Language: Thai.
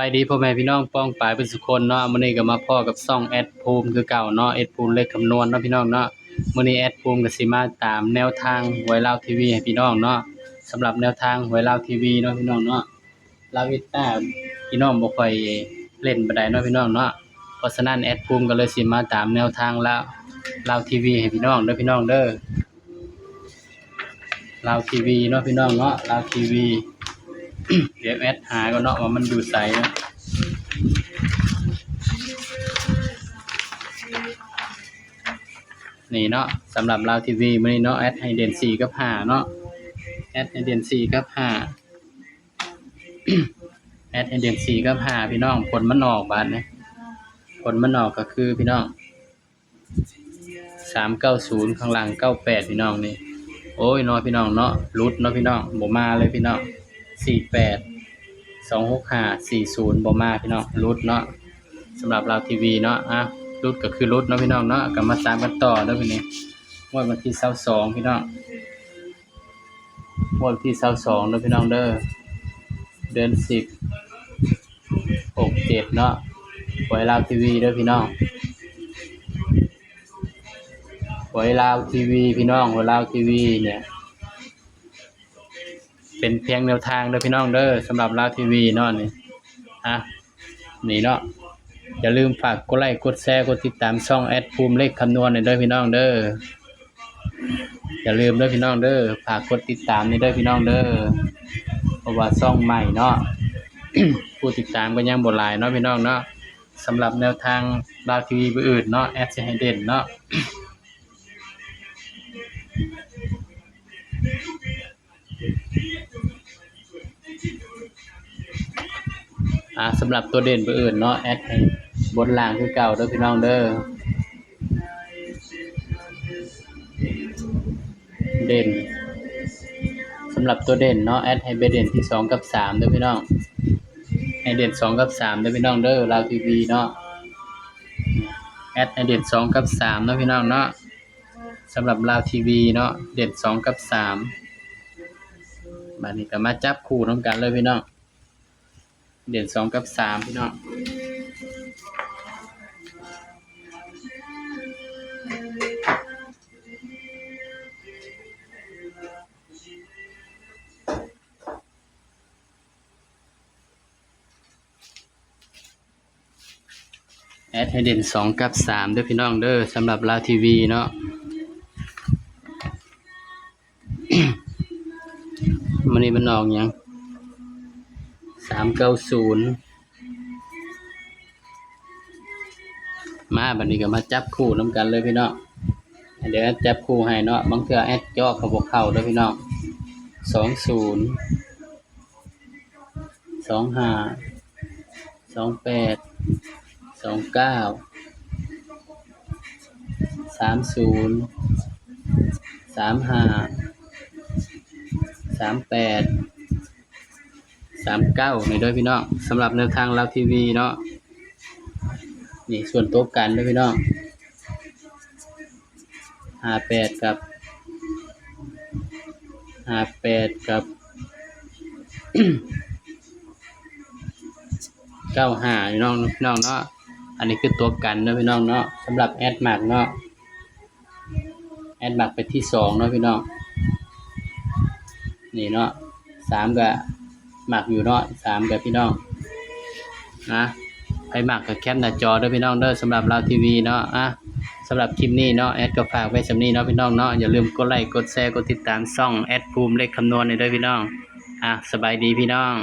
บายดีพ่อแม่พี่น้องป้องปายเป็นสุคนเนาะมื้อนี้ก็มาพ่อกับซ่องแอดภูมิคือเก่าเนาะแอดภูมิเลขคำนวณเนาะพี่น้องเนาะมื้อนี้แอดภูมิก็สิมาตามแนวทางหวยลาวทีวีให้พี่น้องเนาะสำหรับแนวทางหวยลาวทีวีเนาะพี่น้องเนาะลาวิต้าพี่น้องบ่ค่อยเล่นปานใดเนาะพี่น้องเนาะเพราะฉะนั้นแอดภูมิก็เลยสิมาตามแนวทางลาวลาวทีวีให้พี่น้องเด้อพี่น้องเด้อลาวทีวีเนาะพี่น้องเนาะลาวทีวี เดี๋ยวแอดหาก็เนาะว่ามันอยู่ไสเนาะนี่เนาะสำหรับลาทีวีมื้อนี้เนาะแอดให้เด่น4กับ5เนาะแอดให้เด่น4กับ5แอดให้เด่น4กับ5พี่น้องผลมันออกบาดนี้ผลมันออกก็คือพี่น้อง390ข้างหลัง98พี่น้องนี่โอ้ยเนาะพี่น้องเนาะรุดเนาะพี่น้องบ่มาเลยพี่น้อง สี่แปดสองหกห้าสี่ศูนย์บ่มาพี่น้องรุดเนาะสำหรับเราทีวีเนาะอะรุดก็คือรุดเนาะพี่น้องเนาะก็มาตามกันต่อเด้อพี่นี่งวดวันที่เสาสองพี่น้องงวดวันที่เสาสองเด้อพี่น้องเด้อเดือนสิบหกเจ็ดเนาะหวยลาวทีวีเด้อพี่น้องหวยลาวทีวีพี่น้องหวยลาวทีวีเนี่ย เป็นเพียงแนวทางเด้อพี่น้องเด้อสำหรับลาวทีวีเนาะนี่อะนี่เนาะอย่าลืมฝากกดไลค์กดแชร์กดติดตามช่องแอดภูมิเลขคำนวณนี่เด้อพี่น้องเด้ออย่าลืมเด้อพี่น้องเด้อฝากกดติดตามนี่เด้อพี่น้องเด้อเพราะว่าช่องใหม่เนาะ ผู้ติดตามก็ยังบ่หลายเนาะพี่น้องเนาะสำหรับแนวทางลาวทีวีอื่นเนาะแอดสิให้เด่นเนาะ อ่าสำหรับตัวเด่นตัวอื่นเนาะแอดให้บนล่างคือเก่าเด้อพี่น้องเด้อเด่นสำหรับตัวเด่นเนาะแอดให้ไปเด่นที่สองกับสามเด้อพี่น้องให้เด่นสองกับสามเด้อพี่น้องเด้อลาวทีวีเนาะแอดให้เด่นสองกับสามเนาะพี่น้องเนาะสำหรับลาวทีวีเนาะเด่นสองกับสามบัดนี้ก็มาจับคู่น้องกันเลยพี่น้อง เด่นสองกับสามพี่น้องแอดให้เด่นสองกับสามด้อพี่น้องเด้อสำหรับลาวทีวีเนาะมันนี่มันออกยัง สามเก้าศูนย์มาบัดนี้ก็มาจับคู่น้ำกันเลยพี่น้องเดี๋ยวจับคู่ให้เนาะบางเทื่อแอดจ่อขบวกเข้าเด้วยพี่น้องสองศูนย์สองห้าสองแปดสองเก้าสามศูนย์สามห้าสามแปด สามเก้าในด้วยพี่น้องสำหรับแนวทางเราทีวีเนาะนี่ส่วนโต๊ะกันด้วยพี่น้องห้าแปดกับห้าแปดกับเก้าห้าพี่น้องพี่น้องเนาะอันนี้คือตัวกันนะพี่น้องเนาะสำหรับแอดมาร์กเนาะแอดมาร์กไปที่สองเนาะพี่น้องนี่เนาะสามกับ หมักอยู่เนาะสามกับพี่น้องนะไปหมักกับแคปหน้าจอด้อพี่น้องเด้อสำหรับเราทีวีเนาะอะสำหรับคลิปนี้เนาะแอดก็ฝากไว้สำนี้เนาะพี่น้องเนาะอย่าลืมกดไลค์กดแชร์กดติดตามช่องแอดภูมิเลขคำนวณเลยด้วยพี่น้องอะสบายดีพี่น้อง